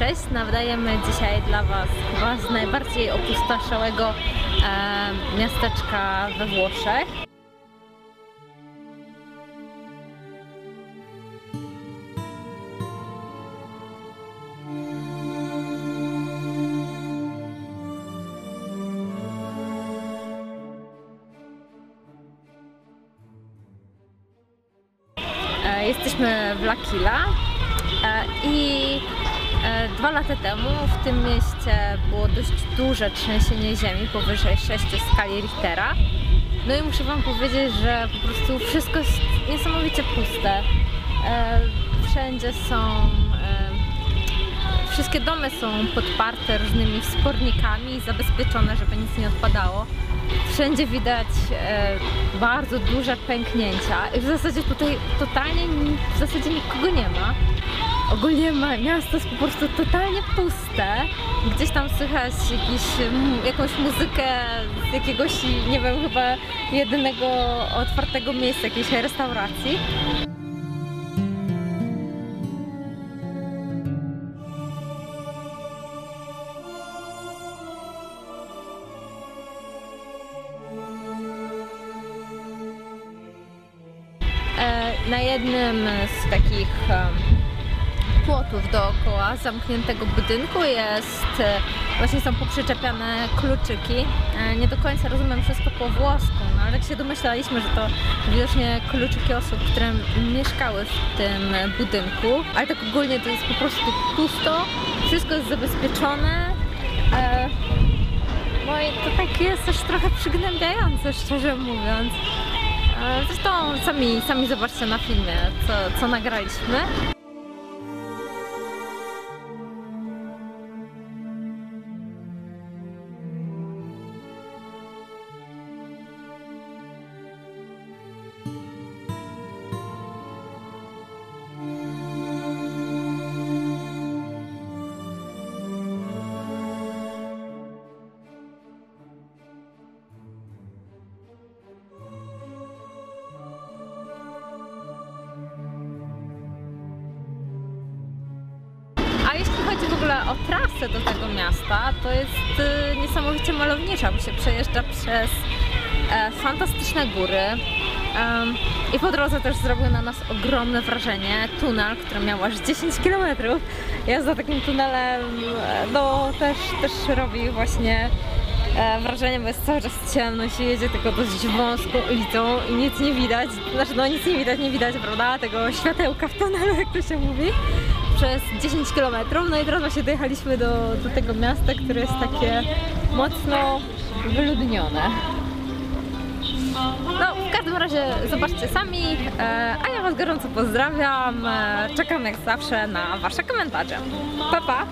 cześć! Nadajemy dzisiaj dla Was chyba z najbardziej opustoszałego e, miasteczka we Włoszech. E, Jesteśmy w L'Aquila e, i dwa lata temu w tym mieście było dość duże trzęsienie ziemi powyżej 6 skali Richtera. No i muszę Wam powiedzieć, że po prostu wszystko jest niesamowicie puste. E, Wszędzie są e, Wszystkie domy są podparte różnymi wspornikami zabezpieczone, żeby nic nie odpadało. Wszędzie widać e, bardzo duże pęknięcia i w zasadzie tutaj totalnie ni- w zasadzie nikogo nie ma. Ogólnie miasto jest po prostu totalnie puste. Gdzieś tam słychać jakiś, m, jakąś muzykę z jakiegoś, nie wiem, chyba jedynego otwartego miejsca, jakiejś restauracji. E, na jednym z takich płotów dookoła zamkniętego budynku jest e, właśnie są poprzyczepiane kluczyki. E, Nie do końca rozumiem wszystko po włosku, no ale tak się domyślaliśmy, że to widocznie kluczyki osób, które mieszkały w tym budynku. Ale tak ogólnie to jest po prostu pusto, wszystko jest zabezpieczone. E, No i to tak jest też trochę przygnębiające, szczerze mówiąc. Zresztą sami, sami zobaczcie na filmie, co, co nagraliśmy. O trasę do tego miasta, to jest y, niesamowicie malownicza, bo się przejeżdża przez e, fantastyczne góry. I po drodze też zrobił na nas ogromne wrażenie tunel, który miał aż 10 km. Jazda takim tunelem e, no, też, też robi właśnie e, wrażenie, bo jest cały czas ciemno, się jedzie tylko dość wąską ulicą i nic nie widać. Znaczy no nic nie widać, nie widać, prawda, tego światełka w tunelu, jak to się mówi przez 10 km. No i teraz właśnie dojechaliśmy do, do tego miasta, które jest takie mocno wyludnione. No, w każdym razie zobaczcie sami, e, a ja Was gorąco pozdrawiam. E, czekam jak zawsze na Wasze komentarze. Pa, pa!